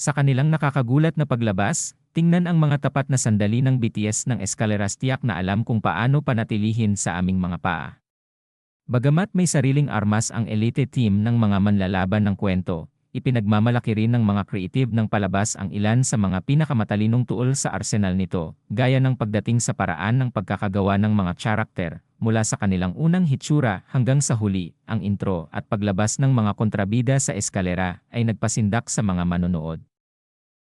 Sa kanilang nakakagulat na paglabas, tingnan ang mga tapat na sandali ng BTS ng eskaleras tiyak na alam kung paano panatilihin sa aming mga paa. Bagamat may sariling armas ang elite team ng mga manlalaban ng kwento, ipinagmamalaki rin ng mga creative ng palabas ang ilan sa mga pinakamatalinong tuol sa arsenal nito, gaya ng pagdating sa paraan ng pagkakagawa ng mga karakter, mula sa kanilang unang hitsura hanggang sa huli, ang intro at paglabas ng mga kontrabida sa eskalera ay nagpasindak sa mga manonood.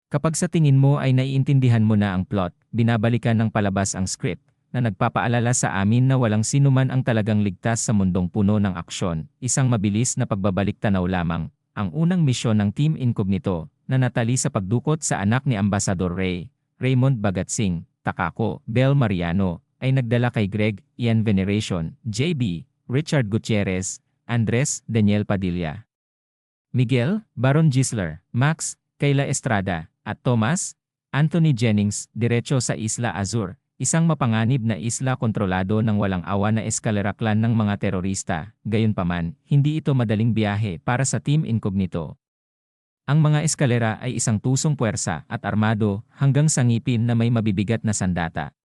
Kapag sa tingin mo ay naiintindihan mo na ang plot, binabalikan ng palabas ang script, na nagpapaalala sa amin na walang sinuman ang talagang ligtas sa mundong puno ng aksyon, isang mabilis na pagbabalik tanaw lamang, ang unang misyon ng Team Incognito, na natali sa pagdukot sa anak ni Ambassador Ray, Raymond Bagatsing, Takako, Bel Mariano, ay nagdala kay Greg, Ian Veneration, JB, Richard Gutierrez, Andres, Daniel Padilla. Miguel, Baron Gisler, Max, Kayla Estrada, at Thomas, Anthony Jennings, diretso sa Isla Azur, isang mapanganib na isla kontrolado ng walang awa na eskaleraklan ng mga terorista, gayunpaman, hindi ito madaling biyahe para sa Team Incognito. Ang mga eskalera ay isang tusong puwersa at armado hanggang sa ngipin na may mabibigat na sandata.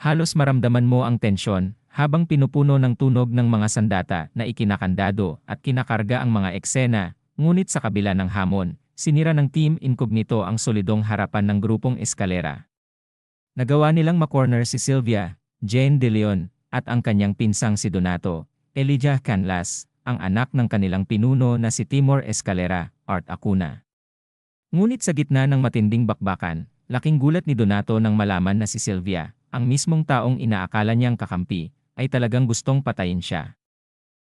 Halos maramdaman mo ang tensyon habang pinupuno ng tunog ng mga sandata na ikinakandado at kinakarga ang mga eksena, ngunit sa kabila ng hamon, sinira ng Team Incognito ang solidong harapan ng grupong eskalera. Nagawa nilang makorner si Sylvia, Jane De Leon, at ang kanyang pinsang si Donato, Elijah Canlas, ang anak ng kanilang pinuno na si Timor Escalera, Art Acuna. Ngunit sa gitna ng matinding bakbakan, laking gulat ni Donato nang malaman na si Sylvia, ang mismong taong inaakala niyang kakampi, ay talagang gustong patayin siya.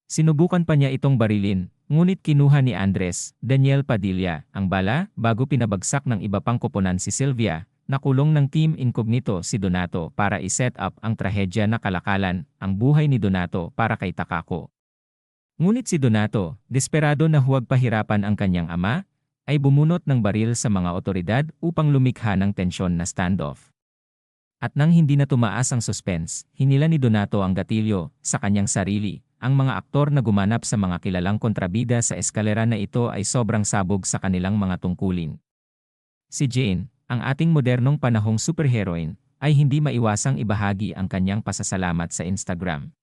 Sinubukan pa niya itong barilin, ngunit kinuha ni Andres, Daniel Padilla, ang bala bago pinabagsak ng iba pang koponan si Sylvia, nakulong ng Team Incognito si Donato para i-set up ang trahedya na kalakalan, ang buhay ni Donato para kay Takako. Ngunit si Donato, desperado na huwag pahirapan ang kanyang ama, ay bumunot ng baril sa mga otoridad upang lumikha ng tensyon na standoff. At nang hindi na tumaas ang suspense, hinila ni Donato ang gatilyo sa kanyang sarili. Ang mga aktor na gumanap sa mga kilalang kontrabida sa eskalera na ito ay sobrang sabog sa kanilang mga tungkulin. Si Jane, ang ating modernong panahong superheroine, ay hindi maiwasang ibahagi ang kanyang pasasalamat sa Instagram.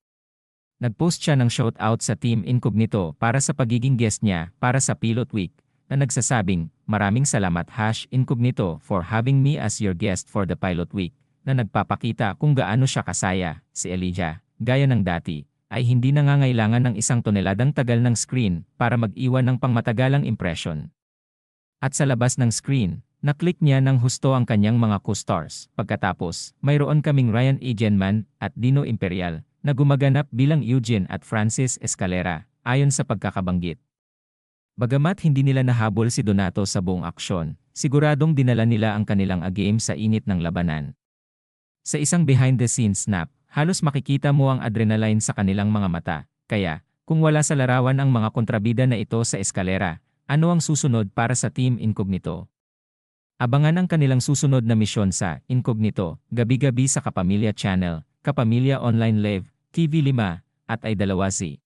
Nagpost siya ng shoutout sa Team Incognito para sa pagiging guest niya para sa Pilot Week, na nagsasabing, Maraming salamat hash Incognito for having me as your guest for the Pilot Week, na nagpapakita kung gaano siya kasaya, si Elijah, gaya ng dati, ay hindi nangangailangan ng isang toneladang tagal ng screen para mag-iwan ng pangmatagalang impression. At sa labas ng screen, Naklik niya ng husto ang kanyang mga co-stars. Pagkatapos, mayroon kaming Ryan Egenman at Dino Imperial na gumaganap bilang Eugene at Francis Escalera, ayon sa pagkakabanggit. Bagamat hindi nila nahabol si Donato sa buong aksyon, siguradong dinala nila ang kanilang agame sa init ng labanan. Sa isang behind-the-scenes snap, halos makikita mo ang adrenaline sa kanilang mga mata, kaya, kung wala sa larawan ang mga kontrabida na ito sa eskalera, ano ang susunod para sa Team Incognito? Abangan ang kanilang susunod na misyon sa Incognito, gabi-gabi sa Kapamilya Channel, Kapamilya Online Live, TV5, at ay dalawa si